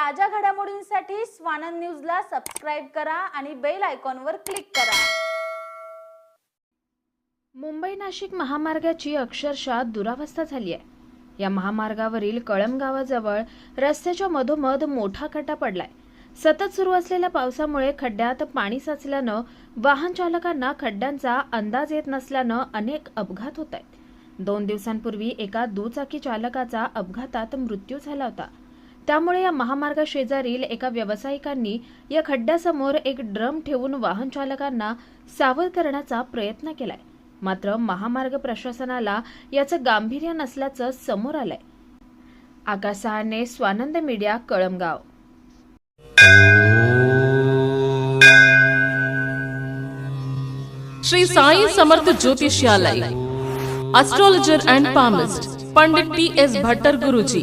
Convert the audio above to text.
ताज्या घडामोडींसाठी स्वानंद न्यूजला सबस्क्राईब करा आणि बेल आयकॉनवर क्लिक करा. मुंबई नाशिक महामार्गाची अक्षरशः दुरावस्था झाली आहे. या महामार्गावरील कळम गावाजवळ रस्त्याच्या मधोमध मोठा खड्डा पडलाय. सतत सुरू असलेल्या पावसामुळे खड्ड्यात पाणी साचल्यानं वाहन चालकांना खड्ड्यांचा अंदाज येत नसल्यानं अनेक अपघात होत आहेत. दोन दिवसांपूर्वी एका दुचाकी चालकाचा अपघातात मृत्यू झाला होता. त्यामुळे या महामार्गा शेजारील एका व्यावसायिकांनी या खड्ड्यासमोर एक ड्रम ठेवून वाहन चालकांना सावध करण्याचा प्रयत्न केलाय. मात्र महामार्ग प्रशासनाला याचं गांभीर्य नसल्याचं समोर आलंय. Akash Sahane Swanand media Kalamgaon. Shri Sai Samarth Jyotishalaya. Astrologer and palmist Pandit T S Bhattar Guruji